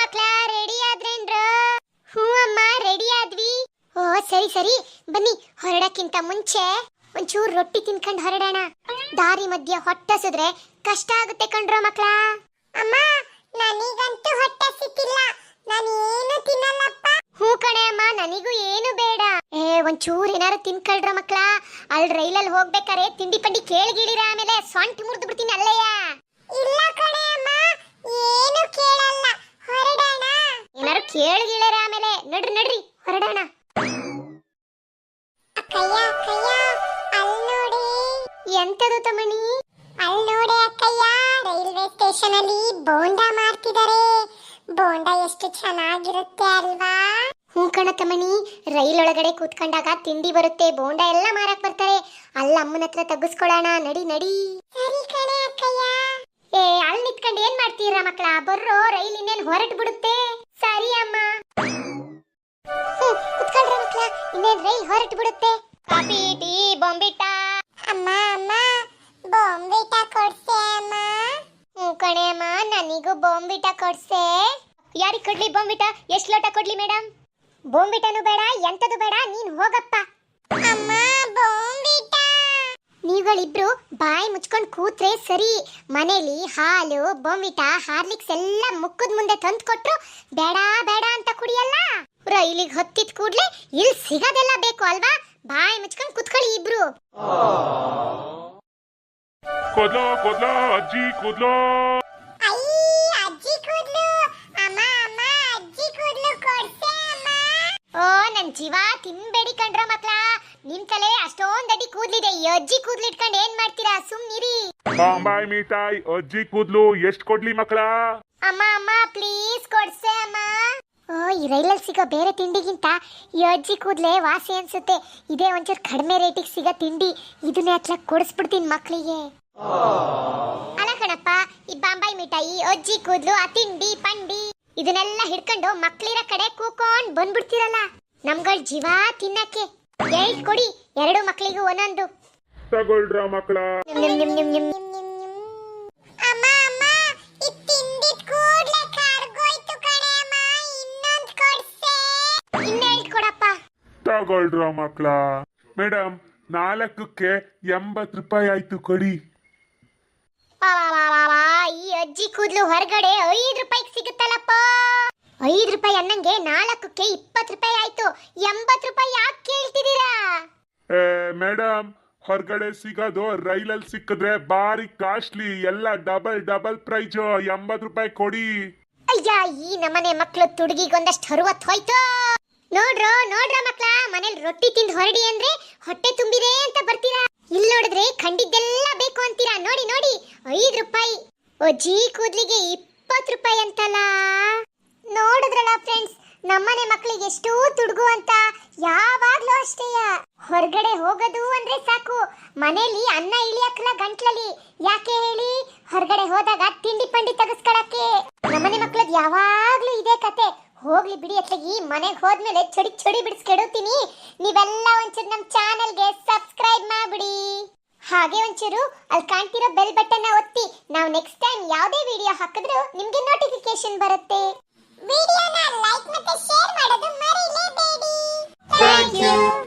ಮಕ್ಳ ರೆಡಿ ಆದ್ರೇನ್ರ? ಹ್ಞೂ ಅಮ್ಮ ರೆಡಿ ಆದ್ವಿ. ಓ, ಸರಿ ಸರಿ. ಬನ್ನಿ, ಹೊರಡಕ್ಕಿಂತ ಮುಂಚೆ ಒಂಚೂರು ರೊಟ್ಟಿ ತಿನ್ಕೊಂಡು ಹೊರಡೋಣ. ದಾರಿ ಮಧ್ಯ ಹೊಟ್ಟಸಿದ್ರೆ ಕಷ್ಟ ಆಗುತ್ತೆ ಕಣ್ರೋ ಮಕ್ಳ. ಅಮ್ಮ, ನನಗಂತೂ ಹೊಟ್ಟೆ ಸಿಕ್ಕಿಲ್ಲ ನಾನು ಏನು ತಿನ್ನಲ್ಲಪ್ಪ. ಹ್ಞೂ ಕಣೆ ಅಮ್ಮ, ನನಗೂ ಏನು ಬೇಡ. ಏ, ಒಂಚೂರು ಏನಾರು ತಿನ್ಕೊಳ್ರ ಮಕ್ಳ. ಅಲ್ಲಿ ರೈಲಲ್ಲಿ ಹೋಗ್ಬೇಕಾರೆ ತಿಂಡಿ ಪಂಡಿ ಕೇಳ್ಗಿಳಿರ ಆಮೇಲೆ ಸೊಂಟ ಮುರಿದು ಬಿಡ್ತೀನಿ ಅಲ್ಲಯ್ಯ ಇಲ್ಲ ಕಣೆ ಅಮ್ಮ ಏನು ಕೇಳಲ್ಲ ಹೊರಡೋಣ ಏನಾರು ಕೇಳ್ಗಿಳಿರ ಆಮೇಲೆ. ನಡ್ರಿ ನಡ್ರಿ ಹೊರಡೋಣ. ಅಕ್ಕಯ್ಯ ಅಕ್ಕಯ್ಯ ಅಲ್ಲಿ ನೋಡಿ. ಎಂತದು ತಮಣಿ ಅಲ್ಲಿ ನೋಡಿ ಅಕ್ಕಯ್ಯ ರೈಲ್ವೆ ಸ್ಟೇಷನ್ ಅಲ್ಲಿ ಬೋಂಡಾ ಮಾಡ್ತಿದ್ದಾರೆ ಬೋಂಡಾ ಎಷ್ಟು ಚೆನ್ನಾಗಿರುತ್ತೆ ಅಲ್ವಾ? ಹ್ಞೂ ಕಣ ತಮಣಿ ರೈಲ್ ಒಳಗಡೆ ಕೂತ್ಕೊಂಡಾಗ ತಿಂಡಿ ಬರುತ್ತೆ ಬೋಂಡಾ ಎಲ್ಲ ಮಾರಕ್ ಬರ್ತಾರೆ. ಅಲ್ಲ ಅಮ್ಮನ ಹತ್ರ ತಗ್ಗಿಸ್ಕೊಳ್ಳೋಣ ನಡಿ ನಡಿ. ಸರಿ ಕಣೆ ಅಕ್ಕಯ್ಯ. ಏ ಅಲ್ಲಿ ನಿತ್ಕೊಂಡು ಏನ್ ಮಾಡ್ತೀರಾ ಮಕ್ಕಳ ಬರ್ರೋ ರೈಲ್ ಇನ್ನೇನ್ ಹೊರಟು ಬಿಡುತ್ತೆ? ರೈಲ್ ಹೊರಟು ಬಿಡುತ್ತೆ. ಕಾಫಿ ಟೀ ಬೊಂಬಿಟ. ಅಮ್ಮ ಅಮ್ಮ ಬೊಂಬಿಟ ಕೊಡ್ಸೆ ಅಮ್ಮ. ಹ್ಞೂ ಕಣೆ ಅಮ್ಮ ನನಗೂ ಬೊಂಬಿಟ ಕೊಡ್ಸೆ. ಯಾರಿಗೆ ಕೊಡ್ಲಿ ಬೊಂಬಿಟ? ಎಷ್ಟು ಲೋಟ ಕೊಡ್ಲಿ ಮೇಡಮ್ ಬೊಂಬಿಟನು ಬೇಡ ಎಂತದು ಬೇಡ ನೀನು ಹೋಗಪ್ಪ. ಅಮ್ಮ ಬೊಂಬಿಟ. ನೀವುಗಳಿಬ್ರು ಬಾಯಿ ಮುಚ್ಕೊಂಡು ಕೂತ್ರೆ ಸರಿ. ಮನೇಲಿ ಹಾಲು ಬೊಂಬಿಟ ಹಾರ್ಲಿಕ್ಸ್ ಎಲ್ಲ ಮುಕ್ಕದ ಮುಂದೆ ತಂದು ಕೊಟ್ರು ಬೇಡ ಬೇಡ ಅಂತ ಕುಡಿಯಲ್ಲ. ರೈಲಿಗೆ ಹತ್ತಿದ ಕೂಡ್ಲೆ ಇಲ್ಲಿ ಸಿಗೋದೆಲ್ಲ ಬೇಕು ಅಲ್ವಾ? ಬಾಯ್ ಮುಚ್ಕೊಂಡು ಕುತ್ಕೊಳ್ಳಿ ಇಬ್ರು. ಕೂದ್ಲು ಕೂದ್ಲು ಅಜ್ಜಿ ಕೂದ್ಲು? ಓ ನನ್ ಜೀವ ತಿನ್ಬೇಡಿ ಕಂಡ್ರ ಮಕ್ಳ. ನಿಮ್ ತಲೆ ಅಷ್ಟೊಂದ್ ಅಡಿ ಕೂದ್ಲಿದೆ. ಈ ಅಜ್ಜಿ ಕೂದ್ಲು ಇಟ್ಕೊಂಡು ಏನ್ ಮಾಡ್ತೀರಾ? ಸುಮ್ನಿರಿ ಬಾಂಬಾಯ್ ಮಿಠಾಯಿ ಅಜ್ಜಿ ಕೂದ್ಲು ಎಷ್ಟ್ ಕೊಡ್ಲಿ ಮಕ್ಕಳ ಅಮ್ಮ ಅಮ್ಮ ಪ್ಲೀಸ್ ಕೊಡ್ಸೆ ಅಮ್ಮ. ಈ ರೈಲಲ್ಲಿ ಸಿಗೋ ಬೇರೆ ತಿಂಡಿಗಿಂತ ಈ ಅಜ್ಜಿ ಕೂದ್ಲೆ ವಾಸಿ ಅನ್ಸುತ್ತೆ. ಇದೇ ಒಂಚೂರು ಕಡಿಮೆ ರೇಟಿಗೆ ಸಿಗೋ ತಿಂಡಿ. ಇದನ್ನೇ ಹತ್ರ ಕೊಡಿಸ್ಬಿಡ್ತೀನಿ ಮಕ್ಕಳಿಗೆ ಅಲ್ಲ ಕಣಪ್ಪ ಈ ಬಾಂಬಾಯಿ ಮಿಠಾಯಿ ಅಜ್ಜಿ ಕೂದ್ಲು ಆ ತಿಂಡಿ ಪಂಡಿ ಇದನ್ನೆಲ್ಲ ಹಿಡ್ಕೊಂಡು ಮಕ್ಕಳಿರ ಕಡೆ ಕೂಕೊಂಡ್ ಬಂದ್ಬಿಡ್ತೀರಲ್ಲ. ನಮ್ಗಳ ಜೀವ ತಿನ್ನಕ್ಕೆ. ಕೊಡಿ. ಎರಡು ಮಕ್ಳಿಗೂ ಒಂದೊಂದು. ತಗೊಳ್ರ ಮಕ್ಕಳ ನಿಮ್ ನಿಮ್ ನಿಮ್ ನಿಮ್ ನಿಮ್ ತಗೊಳ್ರ ಮಕ್ಕಳ ಮೇಡಮ್ ನಾಲ್ಕಕ್ಕೆ ಎಂಬತ್ ರೂಪಾಯಿ ಆಯ್ತು ಕೊಡಿ. ಈ ಅಜ್ಜಿ ಕೂದ್ಲು ಹೊರಗಡೆ ಐದು ರೂಪಾಯಿಗೆ ಸಿಗುತ್ತಲ್ಲಪ್ಪ. ಐದು ರೂಪಾಯಿ ಅನ್ನಂಗೆ ನಾಲ್ಕಕ್ಕೆ ಇಪ್ಪತ್ ರೂಪಾಯಿ ಆಯ್ತು. ಎಂಬತ್ತು ರೂಪಾಯಿ ಯಾಕೆ ಕೇಳ್ತಿದ್ದೀರಾ? ಏ ಮೇಡಮ್ ಹೊರಗಡೆ ಸಿಗೋದು ರೈಲಲ್ಲಿ ಸಿಕ್ಕಿದ್ರೆ ಬಾರಿ ಕಾಸ್ಟ್ಲಿ ಎಲ್ಲ ಡಬಲ್ ಡಬಲ್ ಪ್ರೈಸ್ ಎಂಬತ್ ರೂಪಾಯಿ ಕೊಡಿ. ಅಯ್ಯ ಈ ನಮ್ಮನೆ ಮಕ್ಕಳು ತುಡುಗಿಗೊಂದಷ್ಟು ಹರುವತ್ತು ಹೋಯ್ತು. ನೋಡ್ರೋ, ನೋಡ್ರ ಮಕ್ಳ, ಮನೇಲಿ ರೊಟ್ಟಿ ತಿಂದು ಹೊರಡಿ ಅಂದ್ರೆ ಹೊಟ್ಟೆ ತುಂಬಿದೆ ಅಂತ ಬರ್ತೀರಾ? ಇಲ್ಲಿ ನೋಡಿದ್ರೆ ಖಂಡಿದ್ದೆಲ್ಲ ಬೇಕು ಅಂತೀರಾ? ನೋಡಿ ನೋಡಿ, ಐದು ರೂಪಾಯಿ. ಅಜ್ಜಿ ಕೂದ್ಲಿಗೆ ಇಪ್ಪತ್ತು ರೂಪಾಯಿ ಅಂತಲ್ಲ? ನೋಡಿದ್ರಲ್ಲ ಫ್ರೆಂಡ್ಸ್ ನಮ್ಮನೆ ಮಕ್ಕಳಿಗೆ ಎಷ್ಟು ತುಡುಗು ಅಂತ. ಯಾವಾಗ್ಲೂ ಅಷ್ಟೇಯ ಹೊರಗಡೆ ಹೋಗೋದು ಅಂದ್ರೆ ಸಾಕು. ಮನೇಲಿ ಅನ್ನ ಇಳಿಯಕ್ಕಲ್ಲ ಗಂಟ್ಲಲ್ಲಿ. ಯಾಕೆ ಹೇಳಿ? ಹೊರಗಡೆ ಹೋದಾಗ ತಿಂಡಿ ಪಂಡಿ ತಗಸ್ಕೊಳಕ್ಕೆ. ನಮ್ಮನೆ ಮಕ್ಳದ್ ಯಾವಾಗ್ಲೂ ಇದೇ ಕತೆ. ಹೋಗ್ಲಿ ಬಿಡಿ ಅತ್ಲಾಗಿ. ಮನೆಗೆ ಹೋದ್ಮೇಲೆ ಚಡಿ ಚಡಿ ಬಿಡಿಸ್ಕೆಡುತ್ತೀನಿ ನೀವೆಲ್ಲ ಒಂಚೂರು ನಮ್ಮ ಚಾನೆಲ್ಗೆ ಸಬ್ಸ್ಕ್ರೈಬ್ ಮಾಡ್ಬಿಡಿ. ಹಾಗೆ ಒಂಚೂರು ಅಲ್ಲಿ ಕಾಣ್ತಿರೋ ಬೆಲ್ ಬಟನ್ ಒತ್ತಿ. ನಾವು ನೆಕ್ಸ್ಟ್ ಟೈಮ್ ಯಾವುದೇ ವಿಡಿಯೋ ಹಾಕಿದ್ರು ನಿಮಗೆ ನೋಟಿಫಿಕೇಶನ್ ಬರುತ್ತೆ. ವಿಡಿಯೋನ ಲೈಕ್ ಮತ್ತೆ ಶೇರ್ ಮಾಡೋದು ಮರಿಲೇಬೇಡಿ. Thank you.